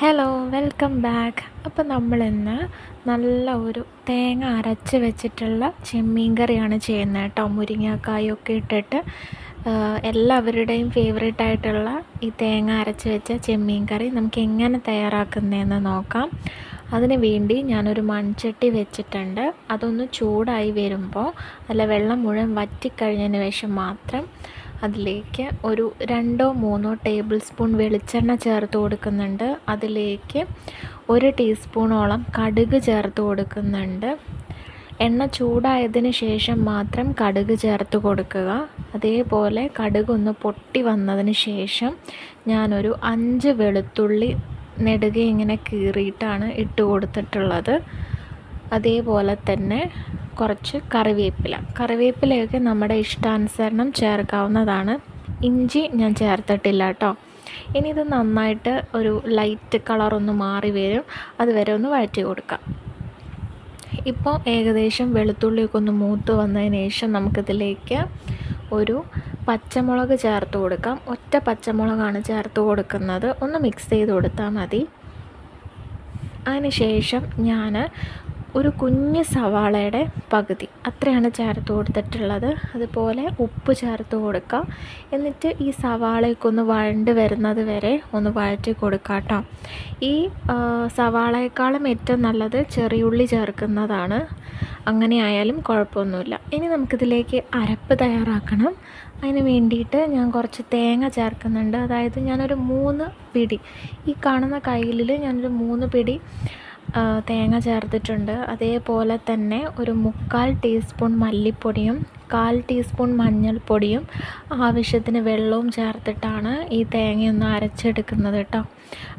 Hello welcome back അപ്പോൾ നമ്മളിന്ന് നല്ല ഒരു തേങ്ങ അരച്ച് വെച്ചിട്ടുള്ള ചെമ്മീൻ കറിയാണ് ചെയ്യുന്നത് കേട്ടോ. മുരിങ്ങക്കായൊക്കെ ഇട്ടിട്ട് എല്ലാവരുടെയും ഫേവറേറ്റ് ആയിട്ടുള്ള ഈ തേങ്ങ അരച്ച് വെച്ച ചെമ്മീൻ കറി നമുക്ക് എങ്ങനെ തയ്യാറാക്കുന്നതെന്ന് നോക്കാം. അതിന് വേണ്ടി ഞാനൊരു മൺചട്ടി വെച്ചിട്ടുണ്ട്. അതൊന്ന് ചൂടായി വരുമ്പോൾ അല്ല വെള്ളം മുഴുവൻ വറ്റിക്കഴിഞ്ഞതിന് ശേഷം മാത്രം അതിലേക്ക് ഒരു രണ്ടോ മൂന്നോ ടേബിൾ സ്പൂൺ വെളിച്ചെണ്ണ ചേർത്ത് കൊടുക്കുന്നുണ്ട്. അതിലേക്ക് ഒരു ടീസ്പൂണോളം കടുക് ചേർത്ത് കൊടുക്കുന്നുണ്ട്. എണ്ണ ചൂടായതിന് ശേഷം മാത്രം കടുക് ചേർത്ത് കൊടുക്കുക. അതേപോലെ കടുക് ഒന്ന് പൊട്ടി വന്നതിന് ശേഷം ഞാനൊരു അഞ്ച് വെളുത്തുള്ളി നെടുകെ ഇങ്ങനെ കീറിയിട്ടാണ് ഇട്ട് കൊടുത്തിട്ടുള്ളത്. അതേപോലെ തന്നെ കുറച്ച് കറിവേപ്പില. കറിവേപ്പിലയൊക്കെ നമ്മുടെ ഇഷ്ടാനുസരണം ചേർക്കാവുന്നതാണ്. ഇഞ്ചി ഞാൻ ചേർത്തിട്ടില്ല കേട്ടോ ഇനി ഇത് നന്നായിട്ട് ഒരു ലൈറ്റ് കളറൊന്ന് മാറി വരും. അതുവരെ ഒന്ന് വഴറ്റി കൊടുക്കാം. ഇപ്പോൾ ഏകദേശം വെളുത്തുള്ളിയൊക്കെ ഒന്ന് മൂത്ത് വന്നതിന് ശേഷം നമുക്കിതിലേക്ക് ഒരു പച്ചമുളക് ചേർത്ത് കൊടുക്കാം. ഒറ്റ പച്ചമുളകാണ് ചേർത്ത് കൊടുക്കുന്നത്. ഒന്ന് മിക്സ് ചെയ്ത് കൊടുത്താൽ മതി. അതിന് ശേഷം ഞാൻ ഒരു കുഞ്ഞ് സവാളയുടെ പകുതി. അത്രയാണ് ചേർത്ത് കൊടുത്തിട്ടുള്ളത്. അതുപോലെ ഉപ്പ് ചേർത്ത് കൊടുക്കുക എന്നിട്ട് ഈ സവാളയൊക്കെ ഒന്ന് വഴണ്ട് വരുന്നത് വരെ ഒന്ന് വഴറ്റി കൊടുക്കാം കേട്ടോ ഈ സവാളയെക്കാളും ഏറ്റവും നല്ലത് ചെറിയുള്ളി ചേർക്കുന്നതാണ്. അങ്ങനെ ആയാലും കുഴപ്പമൊന്നുമില്ല. ഇനി നമുക്കിതിലേക്ക് അരപ്പ് തയ്യാറാക്കണം. അതിന് വേണ്ടിയിട്ട് ഞാൻ കുറച്ച് തേങ്ങ ചേർക്കുന്നുണ്ട്. അതായത് ഞാനൊരു മൂന്ന് പിടി. ഈ കാണുന്ന കയ്യിൽ ഞാനൊരു മൂന്ന് പിടി തേങ്ങ ചേർത്തിട്ടുണ്ട്. അതേപോലെ തന്നെ ഒരു മുക്കാൽ ടീസ്പൂൺ മല്ലിപ്പൊടിയും കാൽ ടീസ്പൂൺ മഞ്ഞൾപ്പൊടിയും ആവശ്യത്തിന് വെള്ളവും ചേർത്തിട്ടാണ് ഈ തേങ്ങയൊന്ന് അരച്ചെടുക്കുന്നത് കേട്ടോ.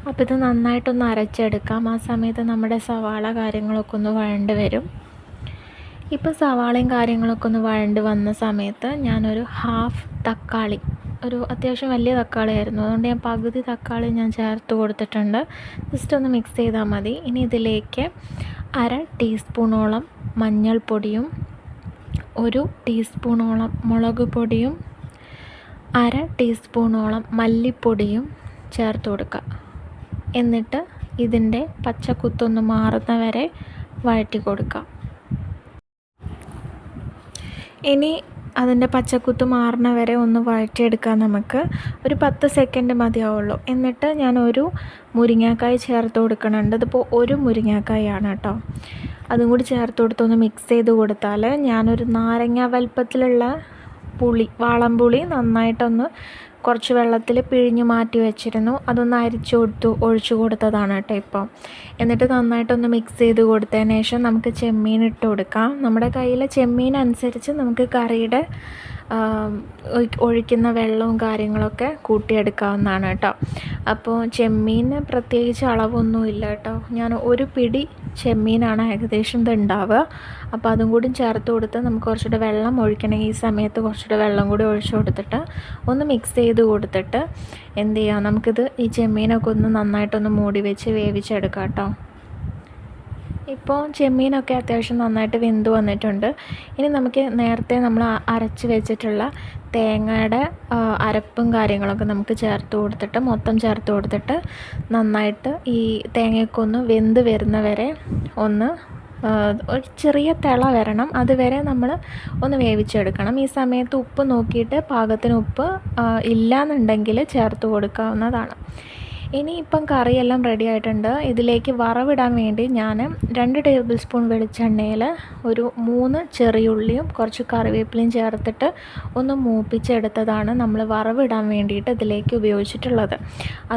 അപ്പോൾ ഇത് നന്നായിട്ടൊന്ന് അരച്ചെടുക്കാം. ആ സമയത്ത് നമ്മുടെ സവാള കാര്യങ്ങളൊക്കെ ഒന്ന് വഴണ്ട് വരും. ഇപ്പോൾ സവാളയും കാര്യങ്ങളൊക്കെ ഒന്ന് വഴണ്ട് വന്ന സമയത്ത് ഞാനൊരു ഹാഫ് തക്കാളി ഒരു അത്യാവശ്യം വലിയ തക്കാളിയായിരുന്നു. അതുകൊണ്ട് ഞാൻ പകുതി തക്കാളി ഞാൻ ചേർത്ത് കൊടുത്തിട്ടുണ്ട്. ജസ്റ്റ് ഒന്ന് മിക്സ് ചെയ്താൽ മതി. ഇനി ഇതിലേക്ക് അര ടീസ്പൂണോളം മഞ്ഞൾപ്പൊടിയും ഒരു ടീസ്പൂണോളം മുളക് പൊടിയും അര ടീസ്പൂണോളം മല്ലിപ്പൊടിയും ചേർത്ത് കൊടുക്കുക എന്നിട്ട് ഇതിന്റെ പച്ചക്കുത്തൊന്ന് മാറുന്ന വരെ വഴറ്റി കൊടുക്കുക ഇനി അതിന്റെ പച്ചക്കുത്ത് മാറണ വരെ ഒന്ന് വഴറ്റിയെടുക്കാം നമുക്ക്. ഒരു പത്ത് സെക്കൻഡ് മതിയാവുള്ളൂ. എന്നിട്ട് ഞാൻ ഒരു മുരിങ്ങാക്കായ് ചേർത്ത് കൊടുക്കണുണ്ട്. ഇതിപ്പോൾ ഒരു മുരിങ്ങാക്കായാണ് കേട്ടോ. അതും കൂടി ചേർത്ത് കൊടുത്തൊന്ന് മിക്സ് ചെയ്ത് കൊടുത്താൽ ഞാനൊരു നാരങ്ങ വലുപ്പത്തിലുള്ള പുളി വാളംപുളി നന്നായിട്ടൊന്ന് കുറച്ച് വെള്ളത്തിൽ പിഴിഞ്ഞ് മാറ്റി വെച്ചിരുന്നു. അതൊന്ന് അരിച്ചു കൊടുത്തു ഒഴിച്ചു കൊടുത്തതാണ് കേട്ടോ ഇപ്പം. എന്നിട്ട് നന്നായിട്ടൊന്ന് മിക്സ് ചെയ്ത് കൊടുത്തതിന് ശേഷം നമുക്ക് ചെമ്മീൻ ഇട്ട് കൊടുക്കാം. നമ്മുടെ കയ്യിലെ ചെമ്മീൻ അനുസരിച്ച് നമുക്ക് കറിയുടെ ഒഴിക്കുന്ന വെള്ളവും കാര്യങ്ങളൊക്കെ കൂട്ടിയെടുക്കാവുന്നതാണ് കേട്ടോ. അപ്പോൾ ചെമ്മീന് പ്രത്യേകിച്ച് അളവൊന്നുമില്ല കേട്ടോ. ഞാൻ ഒരു പിടി ചെമ്മീനാണ് ഏകദേശം ഇത് ഉണ്ടാവുക. അപ്പോൾ അതും കൂടി ചേർത്ത് കൊടുത്ത് നമുക്ക് കുറച്ചുകൂടെ വെള്ളം ഒഴിക്കണമെങ്കിൽ ഈ സമയത്ത് കുറച്ചുകൂടെ വെള്ളം കൂടി ഒഴിച്ച് കൊടുത്തിട്ട് ഒന്ന് മിക്സ് ചെയ്ത് കൊടുത്തിട്ട് എന്ത് ചെയ്യാം? നമുക്കിത് ഈ ചെമ്മീനൊക്കെ ഒന്ന് നന്നായിട്ടൊന്ന് മൂടി വെച്ച് വേവിച്ചെടുക്കാം കേട്ടോ. ഇപ്പോൾ ചെമ്മീനൊക്കെ അത്യാവശ്യം നന്നായിട്ട് വെന്ത് വന്നിട്ടുണ്ട്. ഇനി നമുക്ക് നേരത്തെ നമ്മൾ അരച്ച് വെച്ചിട്ടുള്ള തേങ്ങയുടെ അരപ്പും കാര്യങ്ങളൊക്കെ നമുക്ക് ചേർത്ത് കൊടുത്തിട്ട് മൊത്തം ചേർത്ത് കൊടുത്തിട്ട് നന്നായിട്ട് ഈ തേങ്ങയൊക്കെ ഒന്ന് വെന്ത് വരുന്ന വരെ ഒന്ന് ഒരു ചെറിയ തിള വരണം. അതുവരെ നമ്മൾ ഒന്ന് വേവിച്ചെടുക്കണം. ഈ സമയത്ത് ഉപ്പ് നോക്കിയിട്ട് പാകത്തിന് ഉപ്പ് ഇല്ലയെന്നുണ്ടെങ്കിൽ ചേർത്ത് കൊടുക്കാവുന്നതാണ്. ഇനിയിപ്പം കറിയെല്ലാം റെഡി ആയിട്ടുണ്ട്. ഇതിലേക്ക് വറവിടാൻ വേണ്ടി ഞാൻ രണ്ട് ടേബിൾ സ്പൂൺ വെളിച്ചെണ്ണയിൽ ഒരു മൂന്ന് ചെറിയുള്ളിയും കുറച്ച് കറിവേപ്പിലയും ചേർത്തിട്ട് ഒന്ന് മൂപ്പിച്ചെടുത്തതാണ് നമ്മൾ വറവിടാൻ വേണ്ടിയിട്ട് ഇതിലേക്ക് ഉപയോഗിച്ചിട്ടുള്ളത്.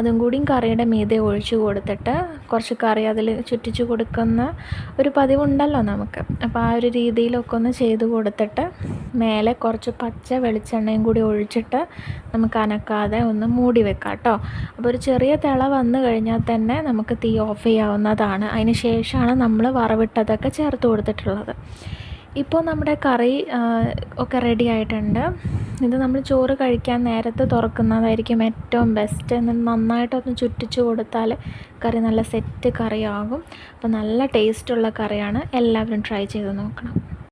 അതും കൂടിയും കറിയുടെ മീതെ ഒഴിച്ചു കൊടുത്തിട്ട് കുറച്ച് കറി അതിൽ ചുറ്റിച്ചു കൊടുക്കുന്ന ഒരു പതിവുണ്ടല്ലോ നമുക്ക്. അപ്പോൾ ആ ഒരു രീതിയിലൊക്കെ ഒന്ന് ചെയ്ത് കൊടുത്തിട്ട് മേലെ കുറച്ച് പച്ച വെളിച്ചെണ്ണയും കൂടി ഒഴിച്ചിട്ട് നമുക്ക് അനക്കാതെ ഒന്ന് മൂടി വെക്കാം കേട്ടോ. അപ്പോൾ ഒരു ചെറിയ തിള വന്നു കഴിഞ്ഞാൽ തന്നെ നമുക്ക് തീ ഓഫ് ചെയ്യാവുന്നതാണ്. അതിന് ശേഷമാണ് നമ്മൾ വറവിട്ടതൊക്കെ ചേർത്ത് കൊടുത്തിട്ടുള്ളത്. ഇപ്പോൾ നമ്മുടെ കറി ഒക്കെ റെഡി ആയിട്ടുണ്ട്. ഇത് നമ്മൾ ചോറ് കഴിക്കാൻ നേരത്തെ തുറക്കുന്നതായിരിക്കും ഏറ്റവും ബെസ്റ്റ് എന്നിട്ട് നന്നായിട്ടൊന്ന് ചുറ്റിച്ച് കൊടുത്താൽ കറി നല്ല സെറ്റ് കറിയാകും. അപ്പോൾ നല്ല ടേസ്റ്റുള്ള കറിയാണ്. എല്ലാവരും ട്രൈ ചെയ്ത് നോക്കണം.